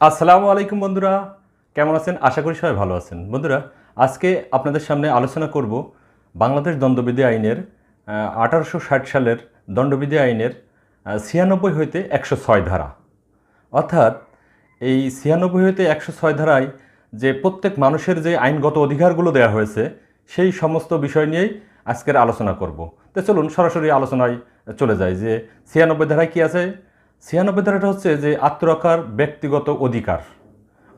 আসসালামু আলাইকুম বন্ধুরা। কেমন আছেন? আশা করি সবাই ভালো আছেন। বন্ধুরা, আজকে আপনাদের সামনে আলোচনা করব বাংলাদেশ দণ্ডবিধি আইনের আঠারোশো ষাট সালের দণ্ডবিধি আইনের ছিয়ানব্বই হইতে একশো ছয় ধারা। অর্থাৎ এই ছিয়ানব্বই হইতে একশো ছয় ধারায় যে প্রত্যেক মানুষের যে আইনগত অধিকারগুলো দেওয়া হয়েছে, সেই সমস্ত বিষয় নিয়েই আজকের আলোচনা করব। তো চলুন সরাসরি আলোচনায় চলে যাই যে ছিয়ানব্বই ধারায় কী আছে ছিয়ানব্বই ধারাটা হচ্ছে যে আত্মরক্ষার ব্যক্তিগত অধিকার।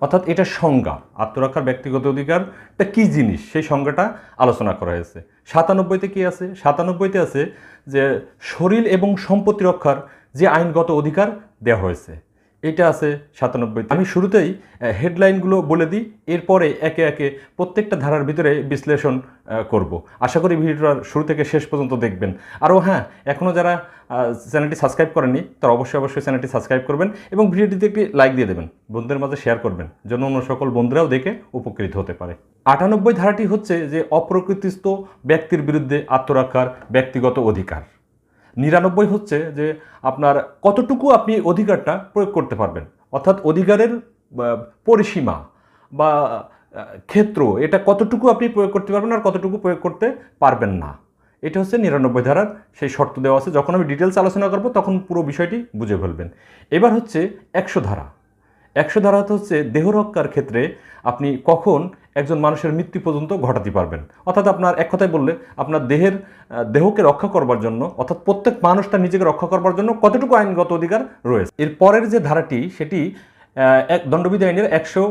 অর্থাৎ এটা সংজ্ঞা, আত্মরক্ষার ব্যক্তিগত অধিকারটা কী জিনিস? সেই সংজ্ঞাটা আলোচনা করা হয়েছে। সাতানব্বইতে কী আছে? সাতানব্বইতে আছে যে শরীর এবং সম্পত্তি রক্ষার যে আইনগত অধিকার দেওয়া হয়েছে। এটা আছে সাতানব্বই আমি শুরুতেই হেডলাইনগুলো বলে দিই, এরপরে একে একে প্রত্যেকটা ধারার ভিতরে বিশ্লেষণ করব। আশা করি ভিডিওটার শুরু থেকে শেষ পর্যন্ত দেখবেন। আরও হ্যাঁ এখনও যারা চ্যানেলটি সাবস্ক্রাইব করেননি, তারা অবশ্যই অবশ্যই চ্যানেলটি সাবস্ক্রাইব করবেন এবং ভিডিওটিতে একটি লাইক দিয়ে দেবেন। বন্ধুদের মাঝে শেয়ার করবেন, যেন অন্য সকল বন্ধুরাও দেখে উপকৃত হতে পারে। আটানব্বই ধারাটি হচ্ছে যে, অপ্রকৃতিস্থ ব্যক্তির বিরুদ্ধে আত্মরক্ষার ব্যক্তিগত অধিকার। নিরানব্বই হচ্ছে যে আপনার কতটুকু আপনি অধিকারটা প্রয়োগ করতে পারবেন। অর্থাৎ অধিকারের পরিসীমা বা ক্ষেত্র, এটা কতটুকু আপনি প্রয়োগ করতে পারবেন আর কতটুকু প্রয়োগ করতে পারবেন না। এটা হচ্ছে নিরানব্বই ধারার সেই শর্ত দেওয়া আছে। যখন আমি ডিটেলস আলোচনা করব, তখন পুরো বিষয়টি বুঝে ফেলবেন। এবার হচ্ছে একশো ধারা। একশো ধারা হচ্ছে দেহরক্ষার ক্ষেত্রে আপনি কখন একজন মানুষের মৃত্যু পর্যন্ত ঘটাতে পারবেন। অর্থাৎ আপনার এক কথায় বললে, আপনার দেহের দেহকে রক্ষা করবার জন্য, অর্থাৎ প্রত্যেক মানুষটা নিজেকে রক্ষা করবার জন্য কতটুকু আইনগত অধিকার রয়েছে? এর পরের যে ধারাটি, সেটি এক দণ্ডবিধি আইনের একশো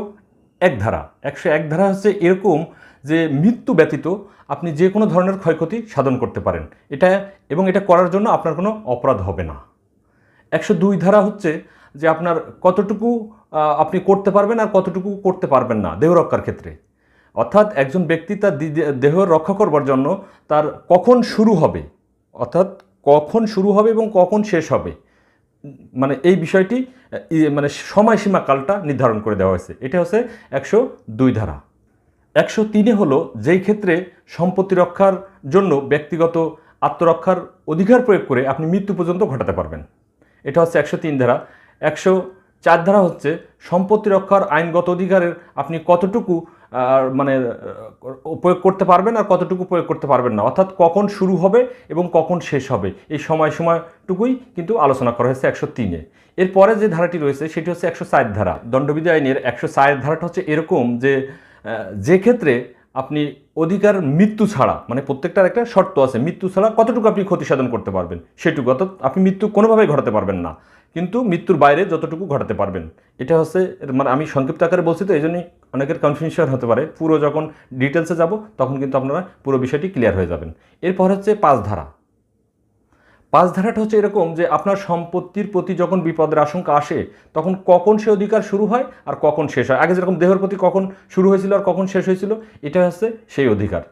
এক ধারা। একশো এক ধারা হচ্ছে এরকম যে মৃত্যু ব্যতীত আপনি যে কোনো ধরনের ক্ষয়ক্ষতি সাধন করতে পারেন। এটা, এবং এটা করার জন্য আপনার কোনো অপরাধ হবে না। একশো দুই ধারা হচ্ছে যে আপনার কতটুকু আপনি করতে পারবেন আর কতটুকু করতে পারবেন না দেহ রক্ষার ক্ষেত্রে। অর্থাৎ একজন ব্যক্তি তার দেহ রক্ষা করবার জন্য তার কখন শুরু হবে? অর্থাৎ কখন শুরু হবে এবং কখন শেষ হবে? মানে এই বিষয়টি মানে সময়সীমা কালটা নির্ধারণ করে দেওয়া হয়েছে। এটা হচ্ছে একশো দুই ধারা। একশো তিনে হলো যেই ক্ষেত্রে সম্পত্তি রক্ষার জন্য ব্যক্তিগত আত্মরক্ষার অধিকার প্রয়োগ করে আপনি মৃত্যু পর্যন্ত ঘটাতে পারবেন। এটা হচ্ছে একশো তিন ধারা। একশো চার ধারা হচ্ছে সম্পত্তি রক্ষার আইনগত অধিকারের আপনি কতটুকু মানে প্রয়োগ করতে পারবেন আর কতটুকু প্রয়োগ করতে পারবেন না। অর্থাৎ কখন শুরু হবে এবং কখন শেষ হবে, এই সময় সময়টুকুই কিন্তু আলোচনা করা হয়েছে একশো তিনে এরপরে যে ধারাটি রয়েছে, সেটি হচ্ছে একশো চার ধারা। দণ্ডবিধি আইনের একশো চার ধারাটা হচ্ছে এরকম যে যে ক্ষেত্রে আপনি অধিকার মৃত্যু ছাড়া মানে প্রত্যেকটার একটা শর্ত আছে, মৃত্যু ছাড়া কতটুকু আপনি ক্ষতি সাধন করতে পারবেন, সেটুকু অর্থাৎ আপনি মৃত্যু কোনোভাবেই ঘটাতে পারবেন না। কিন্তু মৃত্যুর বাইরে যতটুকু ঘটাতে পারবেন। এটা হচ্ছে মানে আমি সংক্ষিপ্ত আকারে বলছি তো এই জন্যই অনেকের কনফিউশন হতে পারে। পুরো যখন ডিটেলসে যাব, তখন কিন্তু আপনারা পুরো বিষয়টি ক্লিয়ার হয়ে যাবেন। এরপর হচ্ছে পাঁচ ধারা পাঁচ ধারাটা হচ্ছে এরকম যে, আপনার সম্পত্তির প্রতি যখন বিপদের আশঙ্কা আসে, তখন কখন সে অধিকার শুরু হয় আর কখন শেষ হয়। আগে যেরকম দেহের প্রতি কখন শুরু হয়েছিল আর কখন শেষ হয়েছিল, এটা হচ্ছে সেই অধিকার।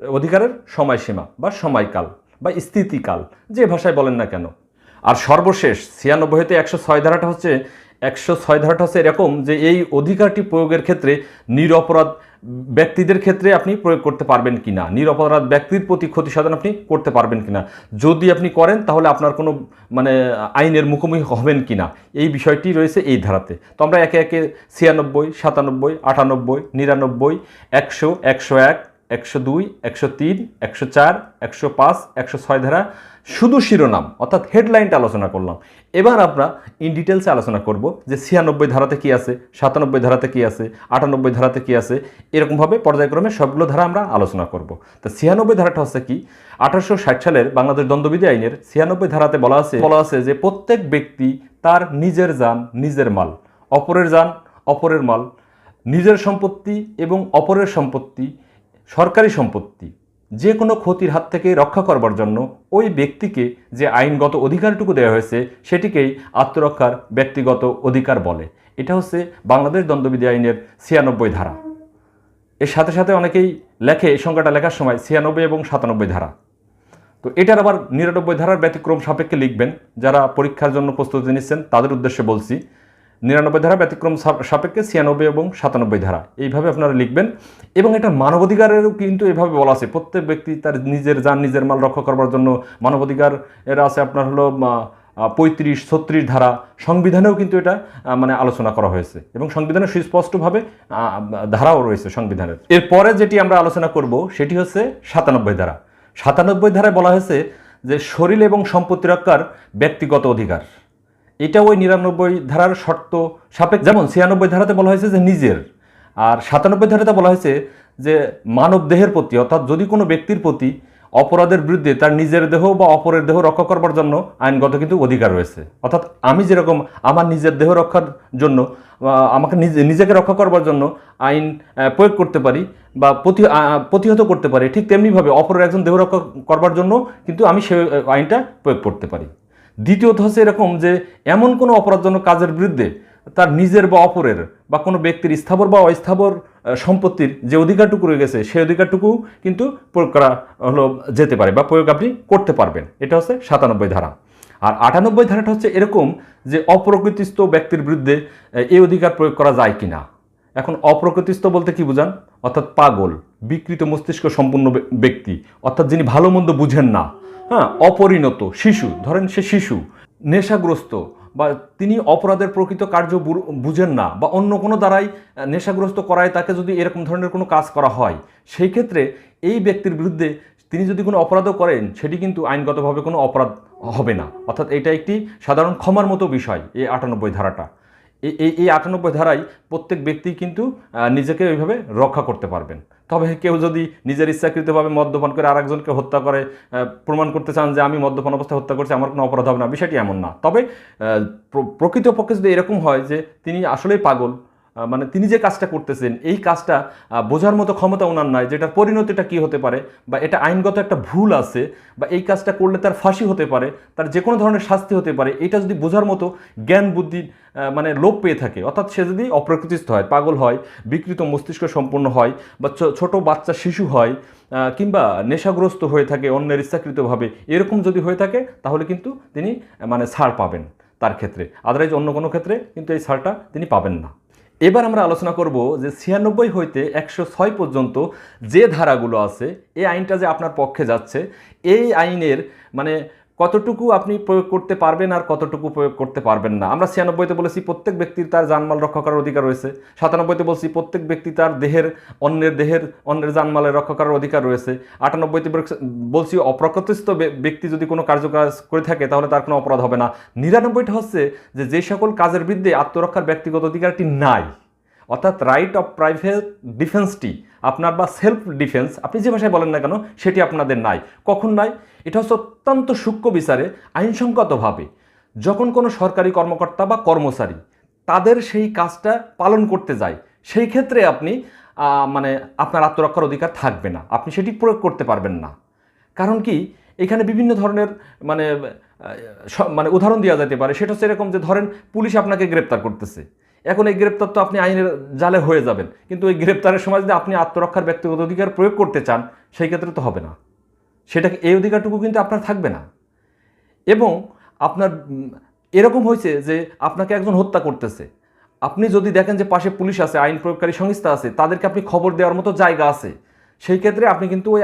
অধিকারের সময়সীমা বা সময়কাল বা স্থিতিকাল, যে ভাষায় বলেন না কেন। আর সর্বশেষ ছিয়ানব্বই হতে একশো ছয় ধারাটা হচ্ছে, একশো ছয় ধারাটা হচ্ছে এরকম যে এই অধিকারটি প্রয়োগের ক্ষেত্রে নিরপরাধ ব্যক্তিদের ক্ষেত্রে আপনি প্রয়োগ করতে পারবেন কি না নিরপরাধ ব্যক্তির প্রতি ক্ষতি সাধন আপনি করতে পারবেন কি না যদি আপনি করেন, তাহলে আপনার কোনো মানে আইনের মুখোমুখি হবেন কি না এই বিষয়টি রয়েছে এই ধারাতে। তো আমরা একে একে ছিয়ানব্বই, সাতানব্বই, আটানব্বই, নিরানব্বই, একশো একশো এক একশো দুই, একশো তিন, একশো চার, একশো পাঁচ, একশো ছয় ধারা শুধু শিরোনাম, অর্থাৎ হেডলাইনটা আলোচনা করলাম। এবার আমরা ইন ডিটেলসে আলোচনা করব যে ছিয়ানব্বই ধারাতে কি আছে, সাতানব্বই ধারাতে কি আছে, আটানব্বই ধারাতে কি আছে, এরকমভাবে পর্যায়ক্রমে সবগুলো ধারা আমরা আলোচনা করব। তো ছিয়ানব্বই ধারাটা হচ্ছে কি? আঠারোশো ষাট সালের বাংলাদেশ দণ্ডবিধি আইনের ছিয়ানব্বই ধারাতে বলা আছে বলা আছে যে প্রত্যেক ব্যক্তি তার নিজের যান, নিজের মাল, অপরের যান, অপরের মাল, নিজের সম্পত্তি এবং অপরের সম্পত্তি সরকারি সম্পত্তি, যে কোনো ক্ষতির হাত থেকে রক্ষা করবার জন্য ওই ব্যক্তিকে যে আইনগত অধিকারটুকু দেওয়া হয়েছে সেটিকেই আত্মরক্ষার ব্যক্তিগত অধিকার বলে। এটা হচ্ছে বাংলাদেশ দণ্ডবিধি আইনের ছিয়ানব্বই ধারা। এর সাথে সাথে অনেকেই লেখে, এই সংখ্যাটা লেখার সময় ছিয়ানব্বই এবং সাতানব্বই ধারা। তো এটার আবার নিরানব্বই ধারার ব্যতিক্রম সাপেক্ষে লিখবেন। যারা পরীক্ষার জন্য প্রস্তুতি নিচ্ছেন, তাদের উদ্দেশ্যে বলছি নিরানব্বই ধারা ব্যতিক্রম সাপ- সাপেক্ষে ছিয়ানব্বই এবং সাতানব্বই ধারা। এইভাবে আপনারা লিখবেন এবং এটা মানবাধিকারেরও কিন্তু এভাবে বলা আছে। প্রত্যেক ব্যক্তি তার নিজের যান নিজের মাল রক্ষা করবার জন্য মানবাধিকার এর আছে আপনার হলো পঁয়ত্রিশ, ছত্রিশ ধারা। সংবিধানেও কিন্তু এটা মানে আলোচনা করা হয়েছে এবং সংবিধানে সুস্পষ্টভাবে ধারাও রয়েছে সংবিধানের। এরপরে যেটি আমরা আলোচনা করব সেটি হচ্ছে সাতানব্বই ধারা। সাতানব্বই ধারায় বলা হয়েছে যে শরীর এবং সম্পত্তি রক্ষার ব্যক্তিগত অধিকার। এটা ওই নিরানব্বই ধারার শর্ত সাপেক্ষ যেমন ছিয়ানব্বই ধারাতে বলা হয়েছে যে নিজের, আর সাতানব্বই ধারাতে বলা হয়েছে যে মানব দেহের প্রতি, অর্থাৎ যদি কোনো ব্যক্তির প্রতি অপরাধের বিরুদ্ধে তার নিজের দেহ বা অপরের দেহ রক্ষা করবার জন্য আইনগত কিন্তু অধিকার রয়েছে। অর্থাৎ আমি যেরকম আমার নিজের দেহ রক্ষার জন্য আমাকে নিজে, নিজেকে রক্ষা করবার জন্য আইন প্রয়োগ করতে পারি বা প্রতি প্রতিহত করতে পারি, ঠিক তেমনিভাবে অপরের একজন দেহ রক্ষা করবার জন্য কিন্তু আমি সে আইনটা প্রয়োগ করতে পারি। দ্বিতীয়ত হচ্ছে এরকম যে এমন কোনো অপরাধজনক কাজের বিরুদ্ধে তার নিজের বা অপরের বা কোনো ব্যক্তির স্থাবর বা অস্থাবর সম্পত্তির যে অধিকারটুকু রয়ে গেছে, সেই অধিকারটুকু কিন্তু প্রয়োগ করা হলো, যেতে পারে বা প্রয়োগ আপনি করতে পারবেন। এটা হচ্ছে সাতানব্বই ধারা। আর আটানব্বই ধারাটা হচ্ছে এরকম যে অপ্রকৃতিস্থ ব্যক্তির বিরুদ্ধে এই অধিকার প্রয়োগ করা যায় কিনা। এখন অপ্রকৃতিস্থ বলতে কি বুঝান? অর্থাৎ পাগল, বিকৃত মস্তিষ্ক সম্পূর্ণ ব্যক্তি, অর্থাৎ যিনি ভালো মন্দ বুঝেন না হ্যাঁ অপরিণত শিশু, ধরেন সে শিশু, নেশাগ্রস্ত বা তিনি অপরাধের প্রকৃত কার্য বুঝেন না বা অন্য কোনো দ্বারাই নেশাগ্রস্ত করায় তাকে যদি এরকম ধরনের কোনো কাজ করা হয়, সেই ক্ষেত্রে এই ব্যক্তির বিরুদ্ধে তিনি যদি কোনো অপরাধও করেন, সেটি কিন্তু আইনগতভাবে কোনো অপরাধ হবে না। অর্থাৎ এটা একটি সাধারণ ক্ষমার মতো বিষয়, এই আটানব্বই ধারাটা। এই এই আটানব্বই ধারাই প্রত্যেক ব্যক্তি কিন্তু নিজেকে ওইভাবে রক্ষা করতে পারবেন। তবে কেউ যদি নিজের ইচ্ছাকৃতভাবে মদ্যপান করে আরেকজনকে হত্যা করে প্রমাণ করতে চান যে আমি মদ্যপান অবস্থায় হত্যা করছি, আমার কোনো অপরাধ হবে না, বিষয়টি এমন না। তবে প্র- প্রকৃতপক্ষে যদি এরকম হয় যে তিনি আসলেই পাগল মানে তিনি যে কাজটা করতেছেন, এই কাজটা বোঝার মতো ক্ষমতা ওনার নাই, যেটার পরিণতিটা কি হতে পারে, বা এটা আইনগত একটা ভুল আছে, বা এই কাজটা করলে তার ফাঁসি হতে পারে, তার যে কোনো ধরনের শাস্তি হতে পারে, এটা যদি বোঝার মতো জ্ঞান, বুদ্ধি মানে লোপ পেয়ে থাকে, অর্থাৎ সে যদি অপ্রকৃতিস্থ হয়, পাগল হয়, বিকৃত মস্তিষ্ক সম্পন্ন হয়, বা ছোট বাচ্চা, শিশু হয় কিংবা নেশাগ্রস্ত হয়ে থাকে, অন্যের ইচ্ছাকৃতভাবে, এরকম যদি হয়ে থাকে, তাহলে কিন্তু তিনি মানে ছাড় পাবেন তার ক্ষেত্রে আদারওয়াইজ অন্য কোনো ক্ষেত্রে কিন্তু এই ছাড়টা তিনি পাবেন না। এবার আমরা আলোচনা করব যে ছিয়ানব্বই হইতে একশো ছয় পর্যন্ত যে ধারাগুলো আছে, এই আইনটা যে আপনার পক্ষে যাচ্ছে, এই আইনের মানে কতটুকু আপনি প্রয়োগ করতে পারবেন আর কতটুকু প্রয়োগ করতে পারবেন না? আমরা ছিয়ানব্বইতে বলেছি প্রত্যেক ব্যক্তির তার জানমাল রক্ষা করার অধিকার রয়েছে। সাতানব্বইতে বলছি প্রত্যেক ব্যক্তি তার দেহের, অন্যের দেহের, অন্যের জানমালের রক্ষা করার অধিকার রয়েছে। আটানব্বইতে বলছি- অপ্রকৃতিস্থ ব্যক্তি যদি কোনো কার্যকাজ করে থাকে তাহলে তার কোনো অপরাধ হবে না। নিরানব্বইটা হচ্ছে যে যে সকল কাজের বিরুদ্ধে আত্মরক্ষার ব্যক্তিগত অধিকারটি নাই। অর্থাৎ রাইট অফ প্রাইভেট ডিফেন্সটি আপনার বা সেলফ ডিফেন্স আপনি যে ভাষায় বলেন না কেন, সেটি আপনাদের নাই। কখন নাই? এটা হচ্ছে অত্যন্ত সূক্ষ্ম বিচারে আইনসঙ্গতভাবে যখন কোনো সরকারি কর্মকর্তা বা কর্মচারী তাদের সেই কাজটা পালন করতে যায়, সেই ক্ষেত্রে আপনি মানে আপনার আত্মরক্ষার অধিকার থাকবে না। আপনি সেটি প্রয়োগ করতে পারবেন না। কারণ কি? এখানে বিভিন্ন ধরনের মানে মানে উদাহরণ দেওয়া যেতে পারে। সেটা হচ্ছে এরকম যে ধরেন, পুলিশ আপনাকে গ্রেপ্তার করতেছে। এখন এই গ্রেপ্তার তো আপনি আইনের জালে হয়ে যাবেন। কিন্তু ওই গ্রেপ্তারের সময় যদি আপনি আত্মরক্ষার ব্যক্তিগত অধিকার প্রয়োগ করতে চান, সেই ক্ষেত্রে তো হবে না। সেটাকে, এই অধিকারটুকু কিন্তু আপনার থাকবে না। এবং আপনার এরকম হয়েছে যে আপনাকে একজন হত্যা করতেছে। আপনি যদি দেখেন যে পাশে পুলিশ আছে, আইন প্রয়োগকারী সংস্থা আছে, তাদেরকে আপনি খবর দেওয়ার মতো জায়গা আছে, সেই ক্ষেত্রে আপনি কিন্তু ওই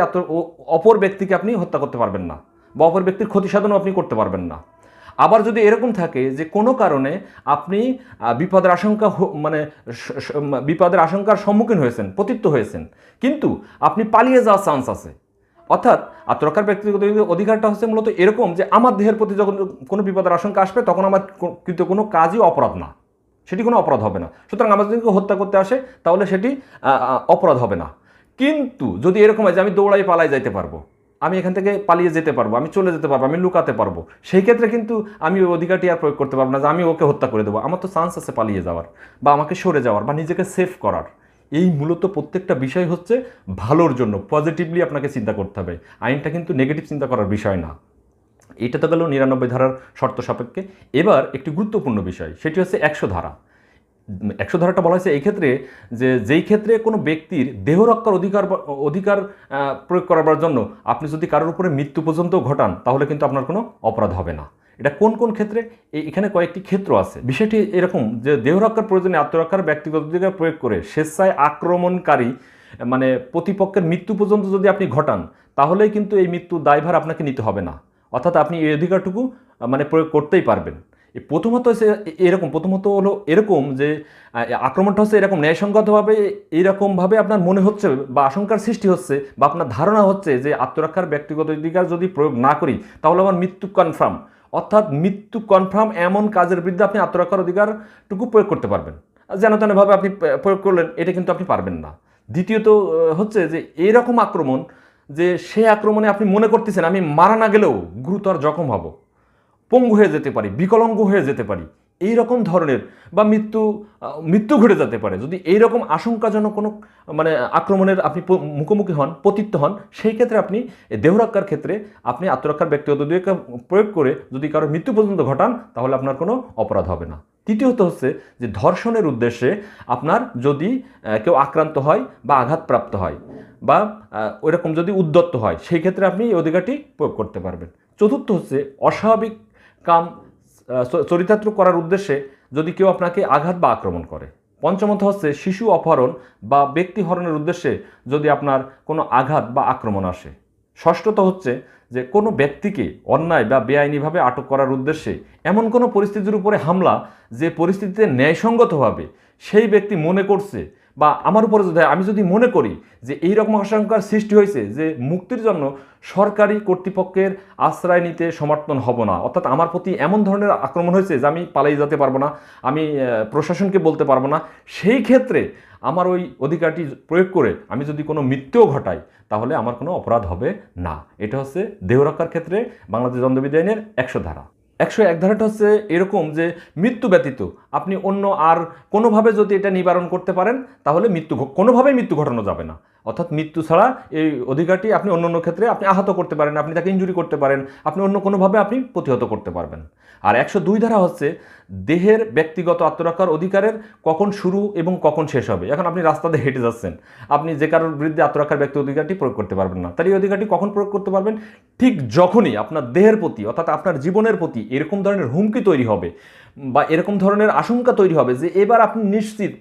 অপর ব্যক্তিকে আপনি হত্যা করতে পারবেন না বা অপর ব্যক্তির ক্ষতি সাধনও আপনি করতে পারবেন না। আবার যদি এরকম থাকে যে কোনো কারণে আপনি বিপদের আশঙ্কা মানে বিপদের আশঙ্কার সম্মুখীন হয়েছেন পতিত্ব হয়েছেন, কিন্তু আপনি পালিয়ে যাওয়ার চান্স আছে। অর্থাৎ আত্মরক্ষার ব্যক্তিগত অধিকারটা হচ্ছে মূলত এরকম যে আমার দেহের প্রতি যখন কোনো বিপদের আশঙ্কা আসবে, তখন আমার কিন্তু কোনো কাজই অপরাধ না। সেটি কোনো অপরাধ হবে না। সুতরাং আমার যদি হত্যা করতে আসে, তাহলে সেটি অপরাধ হবে না। কিন্তু যদি এরকম হয় যে আমি দৌড়াই পালাই যাইতে পারব আমি এখান থেকে পালিয়ে যেতে পারব, আমি চলে যেতে পারব, আমি লুকাতে পারব। সেই ক্ষেত্রে কিন্তু আমি ওই অধিকারটি আর প্রয়োগ করতে পারব না যে আমি ওকে হত্যা করে দেবো। আমার তো চান্স আছে পালিয়ে যাওয়ার বা আমাকে সরে যাওয়ার বা নিজেকে সেভ করার। এই মূলত প্রত্যেকটা বিষয় হচ্ছে ভালোর জন্য পজিটিভলি আপনাকে চিন্তা করতে হবে। আইনটা কিন্তু নেগেটিভ চিন্তা করার বিষয় না। এটা তো গেল নিরানব্বই ধারার শর্ত সাপেক্ষে। এবার একটি গুরুত্বপূর্ণ বিষয়, সেটি হচ্ছে একশো ধারা। একশো ধারাটা বলা হয়েছে এই ক্ষেত্রে যে যেই ক্ষেত্রে কোনো ব্যক্তির দেহ রক্ষার অধিকার অধিকার প্রয়োগ করার জন্য আপনি যদি কারোর উপরে মৃত্যু পর্যন্ত ঘটান, তাহলে কিন্তু আপনার কোনো অপরাধ হবে না। এটা কোন কোন ক্ষেত্রে? এখানে কয়েকটি ক্ষেত্র আছে। বিষয়টি এরকম যে দেহ রক্ষার প্রয়োজনে আত্মরক্ষার ব্যক্তিগত অধিকার প্রয়োগ করে স্বেচ্ছায় আক্রমণকারী মানে প্রতিপক্ষের মৃত্যু পর্যন্ত যদি আপনি ঘটান, তাহলেই কিন্তু এই মৃত্যু দায়ভার আপনাকে নিতে হবে না। অর্থাৎ আপনি এই অধিকারটুকু মানে প্রয়োগ করতেই পারবেন। প্রথমত এরকম, প্রথমত হলো এরকম যে আক্রমণটা হচ্ছে এরকম ন্যায়সঙ্গতভাবে এইরকমভাবে আপনার মনে হচ্ছে বা আশঙ্কার সৃষ্টি হচ্ছে বা আপনার ধারণা হচ্ছে যে আত্মরক্ষার ব্যক্তিগত অধিকার যদি প্রয়োগ না করি, তাহলে আমার মৃত্যু কনফার্ম অর্থাৎ মৃত্যু কনফার্ম এমন কাজের বিরুদ্ধে আপনি আত্মরক্ষার অধিকারটুকু প্রয়োগ করতে পারবেন। যেন তেনভাবে আপনি প্রয়োগ করলেন, এটা কিন্তু আপনি পারবেন না। দ্বিতীয়ত হচ্ছে যে এইরকম আক্রমণ যে সে আক্রমণে আপনি মনে করতেছেন, আমি মারা না গেলেও গুরুতর জখম হব। পঙ্গু হয়ে যেতে পারি, বিকলাঙ্গ হয়ে যেতে পারি, এই রকম ধরনের বা মৃত্যু মৃত্যু ঘটে যেতে পারে। যদি এই রকম আশঙ্কাজনক কোনো মানে আক্রমণের আপনি মুখোমুখি হন পতিত্ব হন, সেই ক্ষেত্রে আপনি দেহরক্ষার ক্ষেত্রে আপনি আত্মরক্ষার ব্যক্তিগত অধিকার প্রয়োগ করে যদি কারও মৃত্যু পর্যন্ত ঘটান, তাহলে আপনার কোনো অপরাধ হবে না। তৃতীয়ত হচ্ছে যে ধর্ষণের উদ্দেশ্যে আপনার যদি কেউ আক্রান্ত হয় বা আঘাতপ্রাপ্ত হয় বা ওইরকম যদি উদ্যত্ত হয়, সেই ক্ষেত্রে আপনি এই অধিকারটি প্রয়োগ করতে পারবেন। চতুর্থ হচ্ছে অস্বাভাবিক কাম চরিতার্থ করার উদ্দেশ্যে যদি কেউ আপনাকে আঘাত বা আক্রমণ করে। পঞ্চমত হচ্ছে শিশু অপহরণ বা ব্যক্তি হরণের উদ্দেশ্যে যদি আপনার কোনো আঘাত বা আক্রমণ আসে। ষষ্ঠত হচ্ছে যে কোনো ব্যক্তিকে অন্যায় বা বেআইনিভাবে আটক করার উদ্দেশ্যে এমন কোনো পরিস্থিতির উপরে হামলা যে পরিস্থিতিতে ন্যায়সঙ্গতভাবে সেই ব্যক্তি মনে করছে বা আমার উপরে যদি, আমি যদি মনে করি যে এই রকম আশঙ্কার সৃষ্টি হয়েছে যে মুক্তির জন্য সরকারি কর্তৃপক্ষের আশ্রয় নিতে সমর্থন হব না, অর্থাৎ আমার প্রতি এমন ধরনের আক্রমণ হয়েছে যে আমি পালাই যেতে পারব না, আমি প্রশাসনকে বলতে পারব না, সেই ক্ষেত্রে আমার ওই অধিকারটি প্রয়োগ করে আমি যদি কোনো মৃত্যুও ঘটাই, তাহলে আমার কোনো অপরাধ হবে না। এটা হচ্ছে দেহরক্ষার ক্ষেত্রে বাংলাদেশ দণ্ডবিধি আইনের একশো ধারা। একশো এক ধারাটা হচ্ছে এরকম যে মৃত্যু ব্যতীত। আপনি অন্য আর কোনোভাবে যদি এটা নিবারণ করতে পারেন, তাহলে মৃত্যু কোনোভাবেই মৃত্যু ঘটানো যাবে না। অর্থাৎ মৃত্যু ছাড়া এই অধিকারটি আপনি অন্য অন্য ক্ষেত্রে আপনি আহত করতে পারেন, আপনি তাকে ইঞ্জুরি করতে পারেন, আপনি অন্য কোনোভাবে আপনি প্রতিহত করতে পারবেন। আর একশো দুই ধারা হচ্ছে দেহের ব্যক্তিগত আত্মরক্ষার অধিকারের কখন শুরু এবং কখন শেষ হবে। এখন আপনি রাস্তাতে হেঁটে যাচ্ছেন, আপনি যে কারোর বিরুদ্ধে আত্মরক্ষার ব্যক্তি অধিকারটি প্রয়োগ করতে পারবেন না। তার এই অধিকারটি কখন প্রয়োগ করতে পারবেন? ঠিক যখনই আপনার দেহের প্রতি, অর্থাৎ আপনার জীবনের প্রতি এরকম ধরনের হুমকি তৈরি হবে বা এরকম ধরনের আশঙ্কা তৈরি হবে যে এবার আপনি নিশ্চিত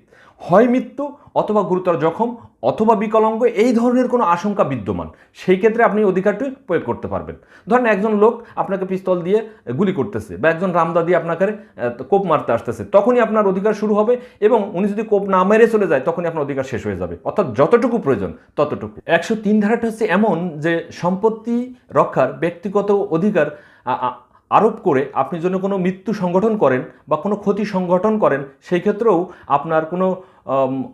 হয় মৃত্যু অথবা গুরুতর জখম অথবা বিকলাঙ্গ, এই ধরনের কোনো আশঙ্কা বিদ্যমান। সেই ক্ষেত্রে আপনি অধিকারটি প্রয়োগ করতে পারবেন। ধরেন একজন লোক আপনাকে পিস্তল দিয়ে গুলি করতেছে বা একজন রামদা দিয়ে আপনাকে কোপ মারতে আসতেছে, তখনই আপনার অধিকার শুরু হবে এবং উনি যদি কোপ না মেরে চলে যায়, তখনই আপনার অধিকার শেষ হয়ে যাবে। অর্থাৎ যতটুকু প্রয়োজন, ততটুকু। একশো তিন ধারাটা হচ্ছে এমন যে সম্পত্তি রক্ষার ব্যক্তিগত অধিকার আরোপ করে আপনি যদি কোনো মৃত্যু সংগঠন করেন বা কোনো ক্ষতি সংগঠন করেন, সেই ক্ষেত্রেও আপনার কোনো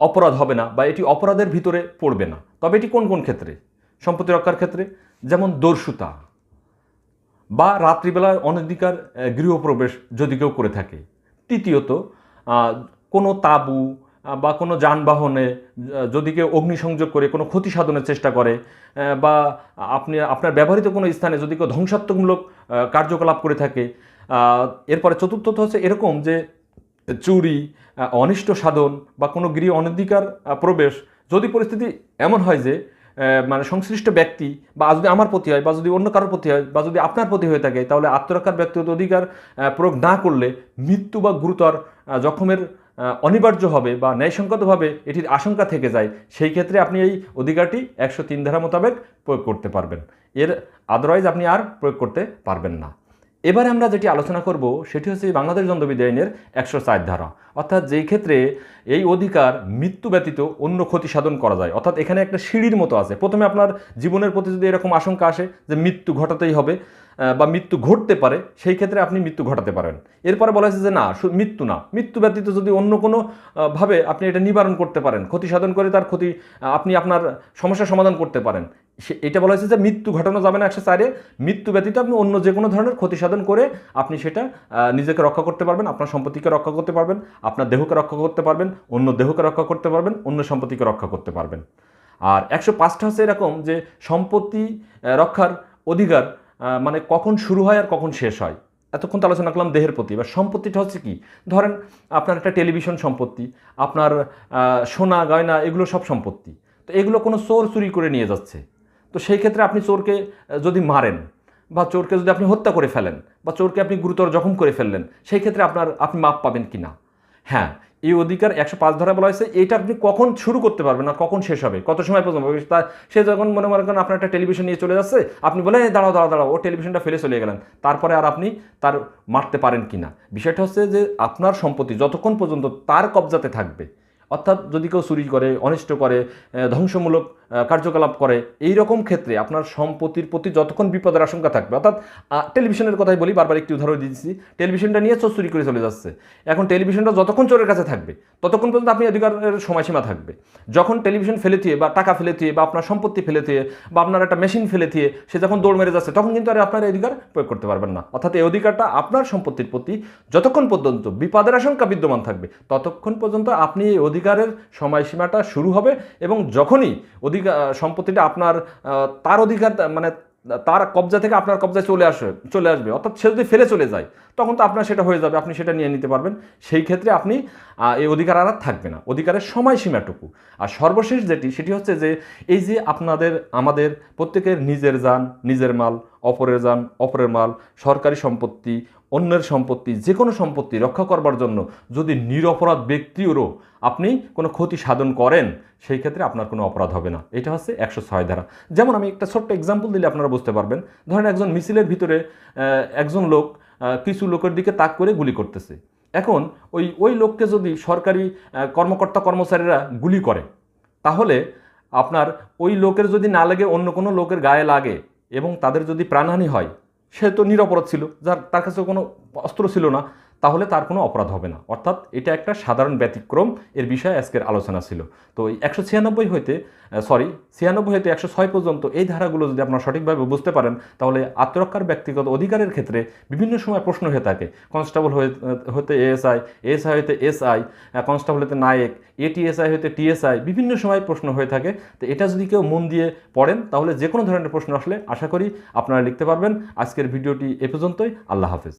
অপরাধ হবে না বা এটি অপরাধের ভিতরে পড়বে না। তবে এটি কোন কোন ক্ষেত্রে? সম্পত্তি রক্ষার ক্ষেত্রে? যেমন দর্শুতা বা রাত্রিবেলায় অনধিকার গৃহপ্রবেশ যদি কেউ করে থাকে। তৃতীয়ত কোনো তাবু বা কোনো যানবাহনে যদি কেউ অগ্নিসংযোগ করে, কোনো ক্ষতি সাধনের চেষ্টা করে বা আপনি, আপনার ব্যবহৃত কোনো স্থানে যদি কেউ ধ্বংসাত্মকমূলক কার্যকলাপ করে থাকে এরপরে চতুর্থত হচ্ছে এরকম যে চুরি অনিষ্ট সাধন বা কোনো গৃহ অনধিকার প্রবেশ, যদি পরিস্থিতি এমন হয় যে মানে সংশ্লিষ্ট ব্যক্তি বা যদি আমার প্রতি হয় বা যদি অন্য কারোর প্রতি হয় বা যদি আপনার প্রতি হয়ে থাকে, তাহলে আত্মরক্ষার ব্যক্তিগত অধিকার প্রয়োগ না করলে মৃত্যু বা গুরুতর জখমের অনিবার্য হবে বা ন্যায়সঙ্গতভাবে এটির আশঙ্কা থেকে যায়, সেই ক্ষেত্রে আপনি এই অধিকারটি একশো তিন ধারা মোতাবেক প্রয়োগ করতে পারবেন। এর আদারওয়াইজ আপনি আর প্রয়োগ করতে পারবেন না। এবারে আমরা যেটি আলোচনা করব, সেটি হচ্ছে বাংলাদেশ দণ্ডবিধি আইনের একশো চার ধারা। অর্থাৎ যেই ক্ষেত্রে এই অধিকার মৃত্যু ব্যতীত অন্য ক্ষতি সাধন করা যায়, অর্থাৎ এখানে একটা সিঁড়ির মতো আছে। প্রথমে আপনার জীবনের প্রতি যদি এরকম আশঙ্কা আসে যে মৃত্যু ঘটাতেই হবে বা মৃত্যু ঘটতে পারে, সেই ক্ষেত্রে আপনি মৃত্যু ঘটাতে পারেন। এরপরে বলা হয়েছে যে না মৃত্যু না। মৃত্যু ব্যতীত যদি অন্য কোনো ভাবে আপনি এটা নিবারণ করতে পারেন, ক্ষতি সাধন করে তার ক্ষতি আপনি আপনার সমস্যার সমাধান করতে পারেন এটা বলা হয়েছে যে মৃত্যু ঘটানো যাবে না একশো চারে মৃত্যু ব্যতীত আপনি অন্য যে কোনো ধরনের ক্ষতি সাধন করে আপনি সেটা নিজেকে রক্ষা করতে পারবেন, আপনার সম্পত্তিকে রক্ষা করতে পারবেন, আপনার দেহকে রক্ষা করতে পারবেন, অন্য দেহকে রক্ষা করতে পারবেন, অন্য সম্পত্তিকে রক্ষা করতে পারবেন। আর একশো পাঁচটা হচ্ছে এরকম যে সম্পত্তি রক্ষার অধিকার মানে কখন শুরু হয় আর কখন শেষ হয়। এতক্ষণ তো আলোচনা করলাম দেহের প্রতি। এবার সম্পত্তিটা হচ্ছে কি? ধরেন আপনার একটা টেলিভিশন সম্পত্তি, আপনার সোনা, গয়না, এগুলো সব সম্পত্তি। তো এগুলো কোনো চোর চুরি করে নিয়ে যাচ্ছে। তো সেই ক্ষেত্রে আপনি চোরকে যদি মারেন বা চোরকে যদি আপনি হত্যা করে ফেলেন বা চোরকে আপনি গুরুতর জখম করে ফেললেন, সেই ক্ষেত্রে আপনার, আপনি মাপ পাবেন কি না? হ্যাঁ এই অধিকার একশো পাঁচ ধারা বলা হয়েছে, এইটা আপনি কখন শুরু করতে পারবেন আর কখন শেষ হবে? কত সময় পর্যন্ত? হবে? তা সে যখন মনে মনে করেন আপনার একটা টেলিভিশন নিয়ে চলে যাচ্ছে, আপনি বলে দাঁড়াও দাঁড়াও দাঁড়াও, ও টেলিভিশনটা ফেলে চলে গেলেন। তারপরে আর আপনি তার মারতে পারেন কি না? বিষয়টা হচ্ছে যে আপনার সম্পত্তি যতক্ষণ পর্যন্ত তার কবজাতে থাকবে, অর্থাৎ যদি কেউ চুরি করে, অনিষ্ট করে ধ্বংসমূলক কার্যকলাপ করে। এই রকম ক্ষেত্রে আপনার সম্পত্তির প্রতি যতক্ষণ বিপদের আশঙ্কা থাকবে, অর্থাৎ টেলিভিশনের কথাই বলি, বারবার একটি উদাহরণ দিচ্ছি, টেলিভিশনটা নিয়ে চোর চুরি করে চলে যাচ্ছে। এখন টেলিভিশনটা যতক্ষণ চোরের কাছে থাকবে, ততক্ষণ পর্যন্ত আপনি অধিকারের সময়সীমা থাকবে। যখন টেলিভিশন ফেলে দিয়ে বা টাকা ফেলে দিয়ে বা আপনার সম্পত্তি ফেলে দিয়ে বা আপনার একটা মেশিন ফেলে দিয়ে সে যখন দৌড় মেরে যাচ্ছে, তখন কিন্তু আর আপনার অধিকার প্রয়োগ করতে পারবেন না। অর্থাৎ এই অধিকারটা আপনার সম্পত্তির প্রতি যতক্ষণ পর্যন্ত বিপদের আশঙ্কা বিদ্যমান থাকবে, ততক্ষণ পর্যন্ত আপনি এই অধিকারের সময়সীমাটা শুরু হবে এবং যখনই অধিকার সম্পত্তিটা আপনার তার অধিকার মানে তার কবজা থেকে আপনার কবজায় চলে আসবে চলে আসবে। অর্থাৎ সে যদি ফেলে চলে যায় তখন তো আপনার সেটা হয়ে যাবে, আপনি সেটা নিয়ে নিতে পারবেন। সেই ক্ষেত্রে আপনি এই অধিকার আর থাকবে না। অধিকারের সময়সীমাটুকু। আর সর্বশেষ যেটি, সেটি হচ্ছে যে, এই যে আপনাদের, আমাদের প্রত্যেকের নিজের যান, নিজের মাল, অপরের যান, অপরের মাল, সরকারি সম্পত্তি, অন্যের সম্পত্তি যে কোনো সম্পত্তি রক্ষা করবার জন্য যদি নিরপরাধ ব্যক্তিরও আপনি কোনো ক্ষতি সাধন করেন, সেই ক্ষেত্রে আপনার কোনো অপরাধ হবে না। এটা হচ্ছে একশো ছয় ধারা। যেমন আমি একটা ছোট্ট এক্সাম্পল দিলে আপনারা বুঝতে পারবেন। ধরেন একজন মিছিলের ভিতরে একজন লোক কিছু লোকের দিকে তাক করে গুলি করতেছে। এখন ওই ওই লোককে যদি সরকারি কর্মকর্তা কর্মচারীরা গুলি করে, তাহলে আপনার ওই লোকের যদি না লাগে, অন্য কোনো লোকের গায়ে লাগে এবং তাদের যদি প্রাণহানি হয়, সে তো নিরপরাধ ছিল, যার, তার কাছে কোনো অস্ত্র ছিল না তাহলে তার কোনো অপরাধ হবে না। অর্থাৎ এটা একটা সাধারণ ব্যতিক্রম, এর বিষয়ে আজকের আলোচনা ছিল। তো এই একশো ছিয়ানব্বই হইতে সরি ছিয়ানব্বই হইতে একশো ছয় পর্যন্ত এই ধারাগুলো যদি আপনারা সঠিকভাবে বুঝতে পারেন, তাহলে আত্মরক্ষার ব্যক্তিগত অধিকারের ক্ষেত্রে বিভিন্ন সময় প্রশ্ন হয়ে থাকে। কনস্টেবল হতে এএসআই এএসআই হইতে এসআই কনস্টেবল হতে নায়ক, এটিএসআই হইতে টিএসআই, বিভিন্ন সময় প্রশ্ন হয়ে থাকে। তো এটা যদি কেউ মন দিয়ে পড়েন, তাহলে যে কোনো ধরনের প্রশ্ন আসলে আশা করি আপনারা লিখতে পারবেন। আজকের ভিডিওটি এ পর্যন্তই। আল্লাহ হাফেজ।